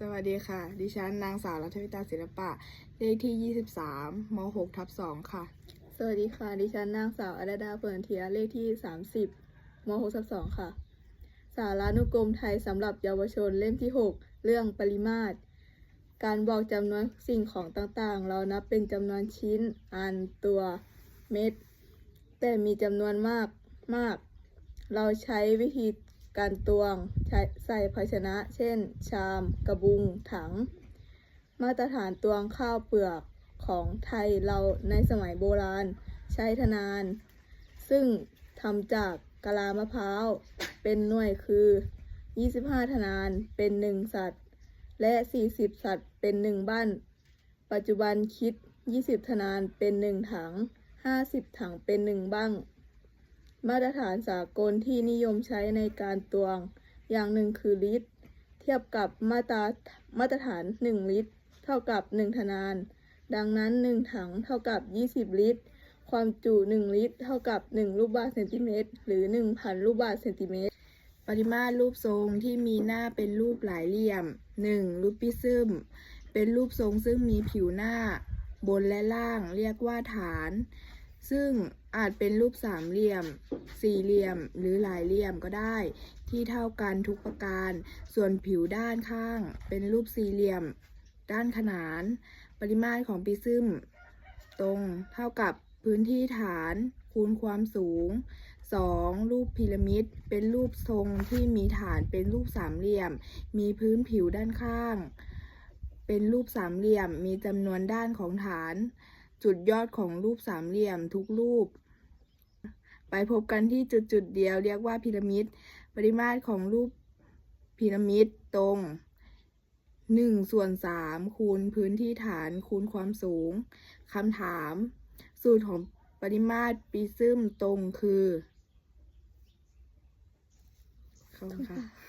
สวัสดีค่ะ ดิฉันนางสาวรัฐวิตาศิลปะ เลขที่ 23ม6ทับ2ค่ะ สวัสดีค่ะ ดิฉันนางสาวอดาดาเปิร์นเทียเลขที่ 30ม6ทับ2ค่ะ สารานุกรมไทยสำหรับเยาวชนเล่มที่ 6 เรื่องปริมาตร การบอกจำนวนสิ่งของต่างๆ เรานับเป็นจำนวนชิ้น อัน ตัว เม็ด แต่มีจำนวนมากมาก เราใช้วิธี การตวงใใส่ภาชนะ เช่น ชาม กระบุง ถัง มาตรฐานตวงข้าวเปลือกของไทยเราในสมัยโบราณ ใช้ธนาน ซึ่งทำจากกะลามะพร้าว เป็นหน่วยคือ 25ธนานเป็น 1 สัตว์ และ 40 สัตว์เป็น 1 บ้าน ปัจจุบันคิด 20ธนานเป็น 1 ถัง 50 ถังเป็น 1 บ้าง มาตรฐานสากลที่นิยมใช้ในการตวง อย่างหนึ่งคือลิตร เทียบกับมาตรามาตรฐาน 1 ลิตร เท่ากับ 1 ธนาน ดังนั้น 1 ถังเท่ากับ 20 ลิตร ความจุ 1 ลิตร เท่ากับ 1 ลูกบาศก์เซนติเมตร หรือ 1,000 ลูกบาศก์เซนติเมตร ปริมาตรรูปทรงที่มีหน้าเป็นรูปหลายเหลี่ยม 1. รูปปิซึม เป็นรูปทรงซึ่งมีผิวหน้า บนและล่างเรียกว่าฐาน ซึ่งอาจเป็นรูปสามเหลี่ยม สี่เหลี่ยม หรือหลายเหลี่ยมก็ได้ ที่เท่ากันทุกประการ ส่วนผิวด้านข้าง เป็นรูปสี่เหลี่ยม ด้านขนาน ปริมาตรของปิซึมตรงเท่ากับพื้นที่ฐานคูณความสูง 2. รูปพีระมิด เป็นรูปทรงที่มีฐานเป็นรูปสามเหลี่ยม มีพื้นผิวด้านข้าง เป็นรูปสามเหลี่ยม มีจำนวนด้านของฐาน จุดยอดของรูปสามเหลี่ยมทุกรูป ไปพบกันที่จุดจุดเดียวเรียกว่าพีระมิด ปริมาตรของรูปพีระมิดตรง1ส่วน3คูณพื้นที่ฐานคูณความสูงคำถาม สูตรของปริมาตรปีซึมตรงคือขอบคุณค่ะ